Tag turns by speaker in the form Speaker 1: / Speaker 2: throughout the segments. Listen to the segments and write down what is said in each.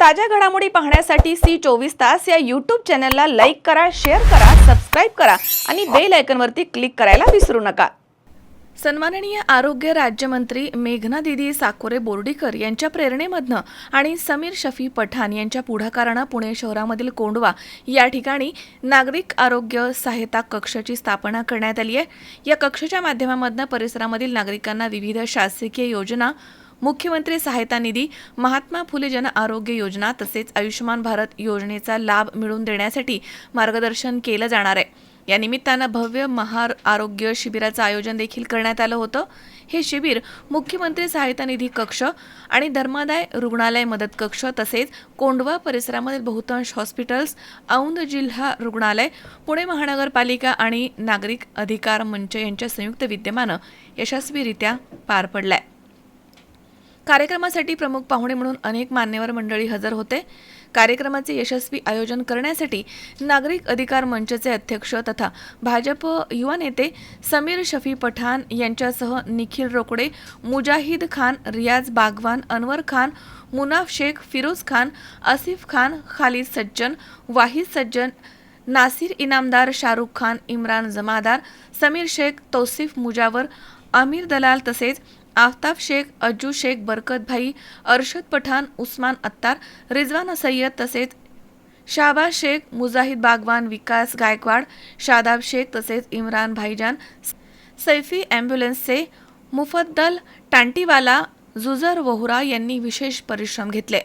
Speaker 1: ताज्या घडामोडी पाहण्यासाठी सी चोवीस तास या यूट्यूब चॅनलला लाईक करा शेअर करा सबस्क्राईब करा आणि बेल आयकनवरती क्लिक करायला विसरू नका. सन्माननीय आरोग्य राज्यमंत्री मेघना दिदी साकोरे बोर्डीकर यांच्या प्रेरणेमधनं आणि समीर शफी पठाण यांच्या पुढाकारानं पुणे शहरामधील कोंडवा या ठिकाणी नागरिक आरोग्य सहायता कक्षाची स्थापना करण्यात आली आहे. या कक्षाच्या माध्यमामधनं परिसरामधील नागरिकांना विविध शासकीय योजना मुख्यमंत्री सहायता निधी महात्मा फुले जन आरोग्य योजना तसेच आयुष्यमान भारत योजनेचा लाभ मिळवून देण्यासाठी मार्गदर्शन केलं जाणार आहे. या निमित्तानं भव्य महार आरोग्य शिबिराचं आयोजन देखील करण्यात आलं होतं. हे शिबिर मुख्यमंत्री सहायता निधी कक्ष आणि धर्मादाय रुग्णालय मदत कक्ष तसेच कोंडवा परिसरामधील बहुतांश हॉस्पिटल्स औंध जिल्हा रुग्णालय पुणे महानगरपालिका आणि नागरिक अधिकार मंच यांच्या संयुक्त विद्यमानं यशस्वीरित्या पार पडलाय. कार्यक्रमासाठी प्रमुख पाहुणे म्हणून अनेक मान्यवर मंडळी हजर होते. कार्यक्रमाचे यशस्वी आयोजन करण्यासाठी नागरिक अधिकार मंचचे अध्यक्ष तथा भाजप युवा नेते समीर शफी पठाण यांच्यासह निखिल रोकडे मुजाहिद खान रियाज बागवान अनवर खान मुनाफ शेख फिरोज खान आसिफ खान खालिद सज्जन वाहिद सज्जन नासिर इनामदार शाहरुख खान इम्रान जमादार समीर शेख तौसिफ मुजावर आमिर दलाल तसेच आफ्ताब शेख अज्जू शेख बरकत भाई अरशद पठाण उस्मान अत्तार रिजवान सय्यद तसेच शाहबाज शेख मुजाहिद बागवान विकास गायकवाड शादाब शेख तसेच इम्रान भाईजान सैफी ॲम्ब्युलन्सचे मुफद्दल टांटीवाला जुजर वहुरा यांनी विशेष परिश्रम घेतले.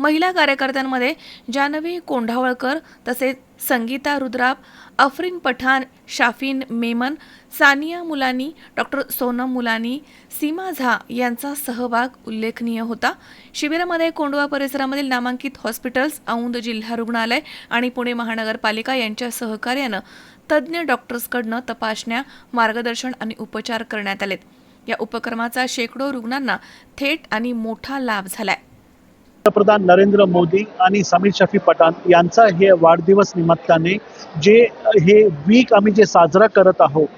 Speaker 1: महिला कार्यकर्त्यांमध्ये जानवी कोंढावळकर तसेच संगीता रुद्राप अफरीन पठाण शाफीन मेमन सानिया मुलानी डॉक्टर सोनम मुलानी सीमा झा यांचा सहभाग उल्लेखनीय होता. शिबिरामध्ये कोंडवा परिसरामधील नामांकित हॉस्पिटल्स औंध जिल्हा रुग्णालय आणि पुणे महानगरपालिका यांच्या सहकार्यानं तज्ज्ञ डॉक्टर्सकडनं तपासण्या मार्गदर्शन आणि उपचार करण्यात आलेत. या उपक्रमाचा शेकडो रुग्णांना थेट आणि मोठा लाभ झालाय.
Speaker 2: पंतप्रधान नरेंद्र मोदी आणि समीर शफी पठाण यांचा हे वाढदिवस निमित्ताने जे हे वीक आम्ही जे साजरा करत आहोत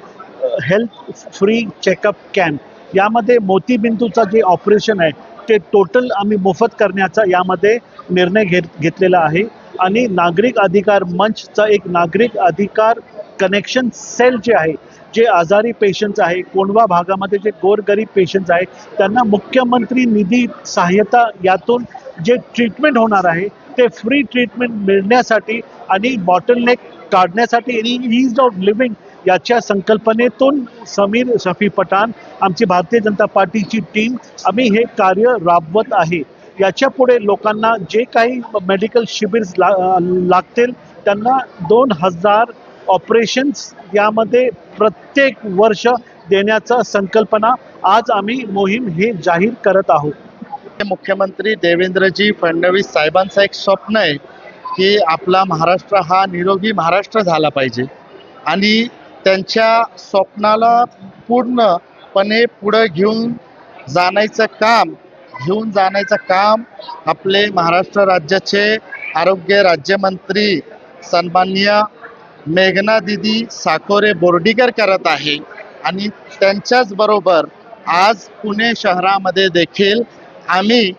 Speaker 2: हेल्थ फ्री चेकअप कॅम्प यामध्ये मोतीबिंदूचं जे ऑपरेशन आहे ते टोटल आम्ही मोफत करण्याचा यामध्ये निर्णय घेत घेतलेला आहे. आणि नागरिक अधिकार मंचचा एक नागरिक अधिकार कनेक्शन सेल जे आहे जे आजारी पेशंट्स आहे कोंडवा भागामध्ये जे गोरगरीब पेशंट्स आहे त्यांना मुख्यमंत्री निधी सहाय्यता यातून जे ट्रीटमेंट होणार आहे ते फ्री ट्रीटमेंट मिळण्यासाठी आणि बॉटलनेक काढण्यासाठी आणि इज ऑफ लिव्हिंग याच्या संकल्पनेतून समीर शफी पठाण आमची भारतीय जनता पार्टीची टीम आम्ही हे कार्य राबवत आहे. याच्यापुढे लोकांना जे काही मेडिकल शिबिर ला लागतील त्यांना दोन हजार ऑपरेशन्स यामध्ये प्रत्येक वर्ष देण्याचा संकल्पना आज आम्ही मोहीम हे जाहीर करत आहोत.
Speaker 3: मुख्यमंत्री देवेंद्रजी फडणवीस साहेबांचं एक स्वप्न आहे की आपला महाराष्ट्र हा निरोगी महाराष्ट्र झाला पाहिजे. आणि त्यांच्या स्वप्नाला पूर्णपणे पुढं घेऊन जाण्याचं काम घेऊन जाण्याचं काम आपले महाराष्ट्र राज्याचे आरोग्य राज्यमंत्री सन्माननीय मेघना दिदी साकोरे बोर्डीकर करत आहे. आणि त्यांच्याच बरोबर आज पुणे शहरामध्ये देखील आम्ही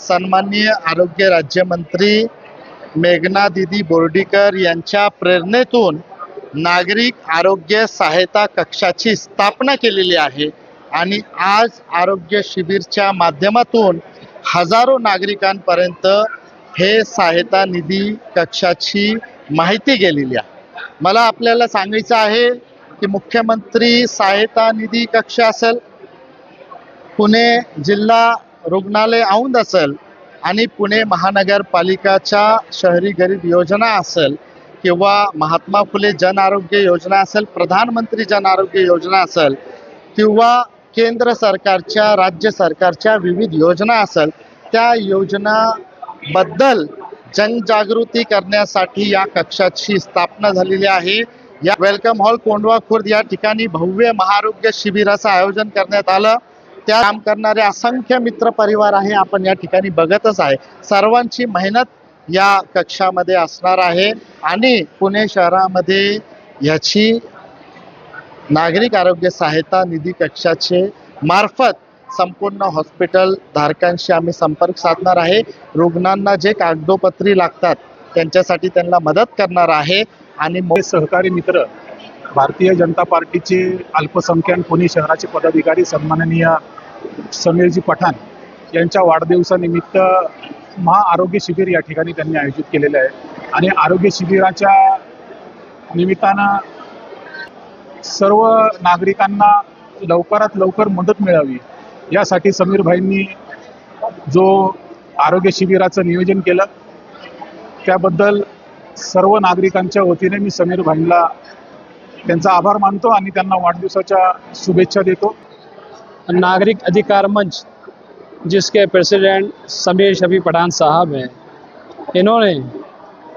Speaker 3: सन्माननीय आरोग्य राज्यमंत्री मेघना दिदी बोर्डीकर यांच्या प्रेरणेतून नागरिक आरोग्य सहायता कक्षाची स्थापना केलेली आहे आणि आज आरोग्य शिबिरच्या माध्यमातून हजारो नागरिकांपर्यंत हे सहायता निधी कक्षाची माहिती गेलेली आहे. मला आपल्याला सांगायचं आहे की मुख्यमंत्री सहायता निधी कक्ष असेल पुणे जिल्हा रुग्णालय औंध असेल आणि पुणे महानगरपालिकाच्या शहरी गरीब योजना असेल किंवा महात्मा फुले जन आरोग्य योजना असेल प्रधानमंत्री जन आरोग्य योजना असेल किंवा केंद्र सरकारच्या राज्य सरकारच्या विविध योजना असेल त्या योजनाबद्दल जनजागृती करण्यासाठी या कक्षाची स्थापना झालेली आहे. या वेलकम हॉल कोंडवा खुर्द या ठिकाणी भव्य महारोग्य शिबिराचं आयोजन करण्यात आलं. त्या काम करणारे असंख्य मित्र परिवार आहे आपण या ठिकाणी बघतच आहे. सर्वांची मेहनत या कक्षामध्ये असणार आहे आणि पुणे शहरामध्ये याची नागरिक आरोग्य सहायता निधी कक्षाचे मार्फत संपूर्ण हॉस्पिटल धारकांशी आम्ही संपर्क साधणार आहे. रुग्णांना जे कागदोपत्री लागतात त्यांच्यासाठी त्यांना मदत करणार आहे आणि
Speaker 4: सहकारी मित्र भारतीय जनता पार्टीचे अल्पसंख्याक पुणे शहराचे पदाधिकारी सन्माननीय समीरजी पठाण यांच्या वाढदिवसानिमित्त महाआरोग्य शिबिर या ठिकाणी त्यांनी आयोजित केलेलं आहे. आणि आरोग्य शिबिराच्या निमित्तानं सर्व नागरिकांना लवकरात लवकर मदत मिळावी. यासाठी समीर भाईंनी जो आरोग्य शिबिराचं नियोजन केलं त्याबद्दल सर्व नागरिकांच्या वतीने मी समीर भाईंना त्यांचा आभार मानतो आणि त्यांना वाढदिवसाच्या शुभेच्छा देतो.
Speaker 5: नागरिक अधिकार मंच, जिसके प्रेसिडेंट समीर शफी पठान साहब हैं, इन्होंने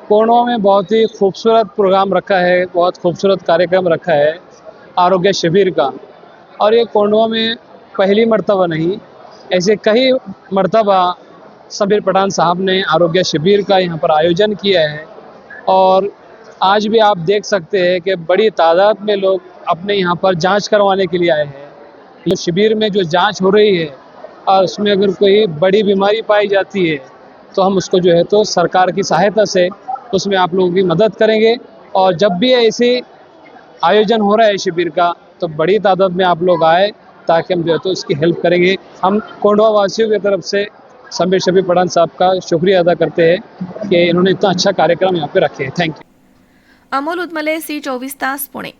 Speaker 5: कोणों में बहुत ही खूबसूरत प्रोग्राम रखा है, बहुत खूबसूरत कार्यक्रम रखा है, आरोग्य शिविर का। और ये कोंडवा में पहली मर्तबा नहीं, ऐसे कई मर्तबा समीर पठान साहब ने आरोग्य शिविर का यहाँ पर आयोजन किया है। और आज भी आप देख सकते हैं कि बड़ी तादाद में लोग अपने यहाँ पर जाँच करवाने के लिए आए हैं। ये शिविर में जो जाँच हो रही है और उसमें अगर कोई बड़ी बीमारी पाई जाती है तो हम उसको जो है तो सरकार की सहायता से उसमें आप लोगों की मदद करेंगे। और जब भी ऐसे आयोजन हो रहा है शिविर का तो बड़ी तादाद में आप लोग आए ताकि हम जो है तो उसकी हेल्प करेंगे। हम कोंडवा वासियों की तरफ़ से समीर शफी पठान साहब का शुक्रिया अदा करते हैं कि इन्होंने इतना अच्छा कार्यक्रम यहाँ पे रखे थैंक यू
Speaker 1: अमोल उदमले सी चोवीस तास, पुणे।